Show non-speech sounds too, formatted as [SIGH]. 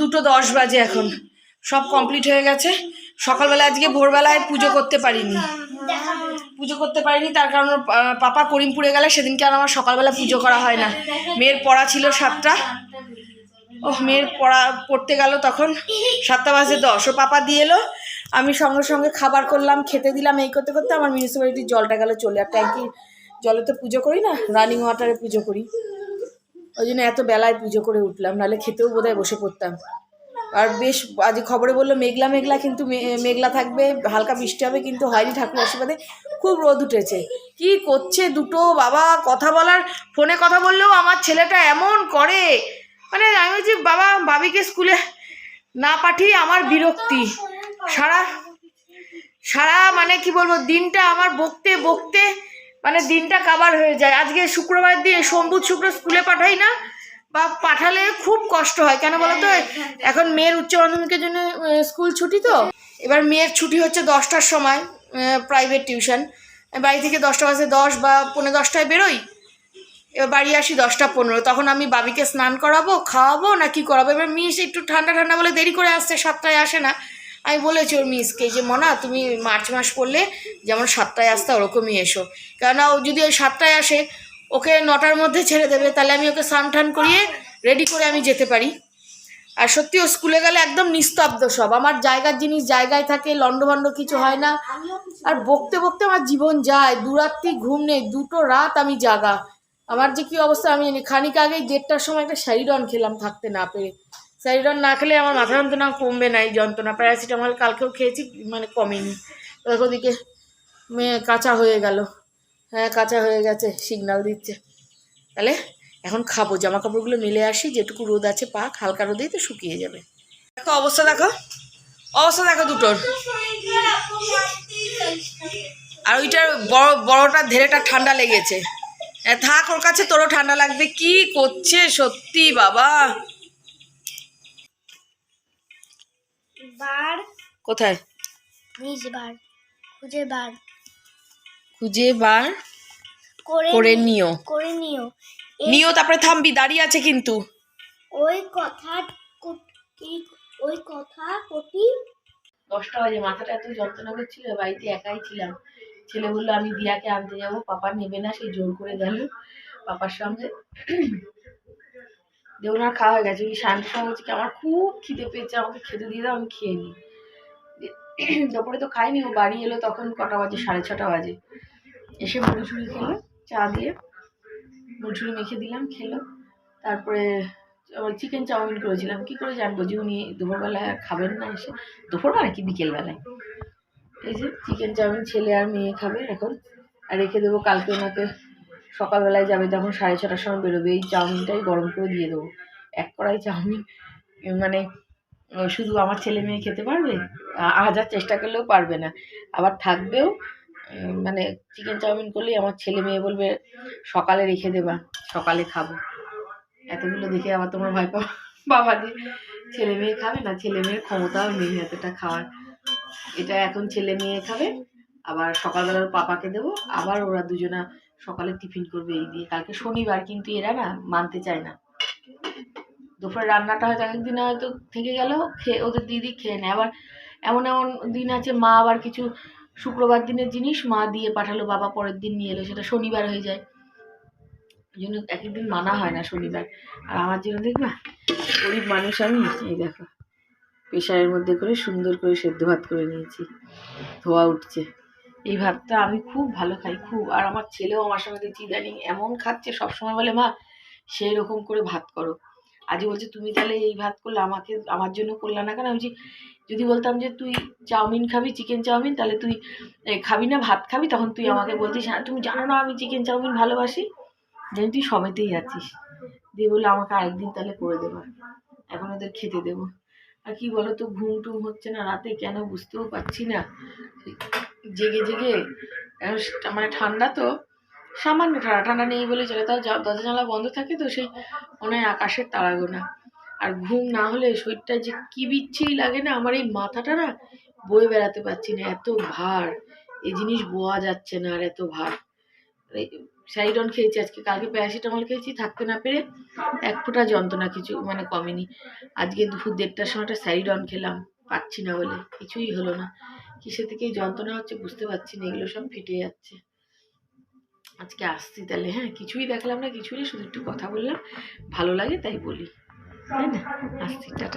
দুটো দশ বাজে এখন। সব কমপ্লিট হয়ে গেছে। সকালবেলা আজকে ভোরবেলায় পুজো করতে পারিনি। পুজো করতে পারিনি, তার কারণ পাপা করিমপুরে গেলে সেদিনকে আর আমার সকালবেলা পুজো করা হয় না। মেয়ের পড়া ছিল সাতটা। ও মেয়ের পড়া পড়তে গেল তখন সাতটা বাজে দশ। ও পাপা দিয়ে এলো। আমি সঙ্গে সঙ্গে খাবার করলাম, খেতে দিলাম, এই করতে করতে আমার মিউনিসিপ্যালিটির জলটা গেল চলে। আর ট্যাঙ্কি জলে তো পুজো করি না, রানিং ওয়াটারে পুজো করি। ওই জন্য এত বেলায় পুজো করে উঠলাম, নাহলে খেতেও বোধহয় বসে পড়তাম। আর বেশ, আজ খবরে বলল, মেঘলা মেঘলা কিন্তু মেঘলা থাকবে, হালকা বৃষ্টি হবে কিন্তু হয়নি ঠাকুর আশীর্বাদে, খুব রোদ উঠেছে। কি করছে দুটো বাবা, কথা বলার, ফোনে কথা বললেও আমার ছেলেটা এমন করে। মানে আমি বলছি, বাবা বাবিকে স্কুলে না পাঠিয়ে আমার বিরক্তি। সারা সারা মানে কি বলব, দিনটা আমার বকতে বকতে মানে দিনটা কাবার হয়ে যায়। আজকে শুক্রবার দিয়ে সোমবুধ শুক্র স্কুলে পাঠাই না বা পাঠালে খুব কষ্ট হয়। কেন বলো তো? এখন মেয়ের উচ্চ মাধ্যমিকের জন্য স্কুল ছুটি তো। এবার মেয়ের ছুটি হচ্ছে দশটার সময় প্রাইভেট টিউশন বাড়ি থেকে দশটা বাজে দশ বা পনেরো দশটায় বেরোই। এবার বাড়ি আসি দশটা পনেরো। তখন আমি বাবিকে স্নান করাবো খাওয়াবো না কি করাবো? এবার মিস একটু ঠান্ডা ঠান্ডা বলে দেরি করে আসছে সাতটায় আসে না। আমি বলেছি ওর মিসকে যে, মনা, তুমি মার্চ মাস পড়লে যেমন সাতটায় আসতে, ওরকমই এসো। কেননা ও যদি ওই সাতটায় আসে, ওকে নটার মধ্যে ছেড়ে দেবে, তাহলে আমি ওকে স্নান করিয়ে রেডি করে আমি যেতে পারি। আর সত্যি ও স্কুলে গেলে একদম নিস্তব্ধ সব। আমার জায়গার জিনিস জায়গায় থাকে লন্ডভন্ড কিছু হয় না। আর বকতে বকতে আমার জীবন যায়। দুরাত্রি ঘুম নেই, দুটো রাত আমি জাগা। আমার যে কি অবস্থা, আমি খানিক আগেই দেড়টার সময় একটা স্যারিডন খেলাম, থাকতে না পেরে। স্যারিডন না খেলে আমার মাথা যন্ত্রণা কমবে না, এই যন্ত্রণা। প্যারাসিটামল কালকেও খেয়েছি মানে কমেনি। ওদিকে মেয়ে কাঁচা হয়ে গেল। হ্যাঁ কাঁচা হয়ে গেছে সিগনাল দিচ্ছে। তাহলে এখন খাব জামা কাপড়গুলো মেলে আসি, যেটুকু রোদ আছে পাক, হালকা রোদেই তো শুকিয়ে যাবে। দেখো অবস্থা দেখো অবস্থা দেখো দুটোর। আর ওইটার বড়, বড়টা ধেরেটা ঠান্ডা লেগেছে। থাক, ওর কাছে তোরও ঠান্ডা লাগবে, কি করছে সত্যি বাবা। বার। কোথায়? নিজ বার খুঁজে বার। খুঁজে বার করে করে নিও। করে নিও। নিও তারপরে থামবি দাঁড়িয়ে আছে কিন্তু। ওই কথা ওই কথা কটি? দশটা বাজে মাথাটা এত যন্ত্রণা করছিল বাড়িতে একাই ছিলাম। ছেলে বলল আমি দিয়াকে আনতে যাব পাপা নেবে না সেই জোর করে গেল পাপার সঙ্গে। দিয়ে ওনার খাওয়া হয়ে গেছে ওই সঙ্গে বলছে কি আমার খুব খিদে পেয়েছে, আমাকে খেতে দিয়ে দাও, আমি খেয়ে নিই। [CLEARS THROAT] দুপুরে তো খাইনি, ও বাড়ি এলো তখন কটা বাজে? সাড়ে ছটা বাজে। এসে মুড়ি খেলো, চা দিয়ে মুড়ি মেখে দিলাম, খেলো। তারপরে চিকেন চাউমিন করেছিলাম। কি করে জানব যে উনি দুপুরবেলায় খাবেন না এসে? দুপুরবেলা কি বিকেলবেলায়? এই যে চিকেন চাউমিন ছেলে আর মেয়ে খাবে এখন, আর রেখে দেবো কালকে ওনাকে। সকালবেলায় যাবে যখন সাড়ে ছটার সময় বেরোবে, এই চাউমিনটাই গরম করে দিয়ে দেবো। এক কড়াই চাউমিন মানে শুধু আমার ছেলে মেয়ে খেতে পারবে? আ- হাজার চেষ্টা করলেও পারবে না। আবার থাকবেও মানে চিকেন চাউমিন করলেই আমার ছেলে মেয়ে বলবে, সকালে রেখে দেবা সকালে খাব। এতগুলো দেখে আবার তোমার ভয় বাবা যে ছেলে মেয়ে খাবে না? ছেলে মেয়ের ক্ষমতাও নেই এতটা খাওয়ার। এটা এখন ছেলে মেয়ে খাবে আবার সকালবেলার পাপাকে দেবো, আবার ওরা দুজনা সকালে টিফিন করবে এই দিয়ে। কালকে শনিবার কিন্তু এরা না মানতে চায় না। দুপুরে রান্নাটা হয়তো একদিন হয়তো থেকে গেল, খেয়ে ওদের দিদি খেয়ে নেয়। আবার এমন এমন দিন আছে, মা আবার কিছু শুক্রবার দিনের জিনিস মা দিয়ে পাঠালো, বাবা পরের দিন নিয়ে এলো, সেটা শনিবার হয়ে যায়। ওই জন্য এক একদিন মানা হয় না শনিবার। আর আমার জন্য দেখবা গরিব মানুষ আমি, এই দেখো। প্রেশারের মধ্যে করে সুন্দর করে সেদ্ধ ভাত করে নিয়েছি। ধোয়া উঠছে। এই ভাতটা আমি খুব ভালো খাই খুব। আর আমার ছেলেও আমার সঙ্গে দেখছি ইদানিং এমন খাচ্ছে সবসময় বলে মা সেই রকম করে ভাত করো। আজই বলছে তুমি তাহলে এই ভাত করলে আমাকে আমার জন্য করলে না কেন? আমি যদি বলতাম যে তুই চাউমিন খাবি চিকেন চাউমিন তাহলে তুই খাবি না ভাত খাবি? তখন তুই আমাকে বলতিস "হ্যাঁ, তুমি জানো না আমি চিকেন চাউমিন ভালোবাসি? যেন তুই সবেতেই আছিস। দিয়ে বলল আমাকে আরেকদিন তাহলে করে দেবো এখন ওদের খেতে দেবো। আর কি বলো তো ঘুম টুম হচ্ছে না রাতে কেন বুঝতেও পারছি না। জেগে জেগে মানে ঠান্ডা তো, সামান্য ঠান্ডা ঠান্ডা নেই বলে চলে, তাও দরজা জানলা বন্ধ থাকে তো, সেই মনে হয় আকাশের তারাগোনা আর ঘুম না হলে শরীরটা যে কি বিচ্ছিরি লাগে না, আমার এই মাথাটা না বয়ে বেড়াতে পারছি না, এত ভার। এই জিনিস বোয়া যাচ্ছে না আর এত ভার। স্যারিডন খেয়েছি, আজকে কালকে প্যারাসিটামল খেয়েছি, থাকতে না পেরে এক ফোঁটা যন্ত্রণা কিছু মানে কমেনি। আজকে দুপুর দেড়টার সময়টা স্যারিডন খেলাম, পাচ্ছি না বলে, কিছুই হলো না। কিসে থেকে যন্ত্রণা হচ্ছে বুঝতে পারছি না, এগুলো সব ফেটে যাচ্ছে। আজকে আসছি তাহলে হ্যাঁ কিছুই দেখলাম না, কিছুই না, শুধু একটু কথা বললাম, ভালো লাগে তাই বলি। তাই না? আসছি, টাটা।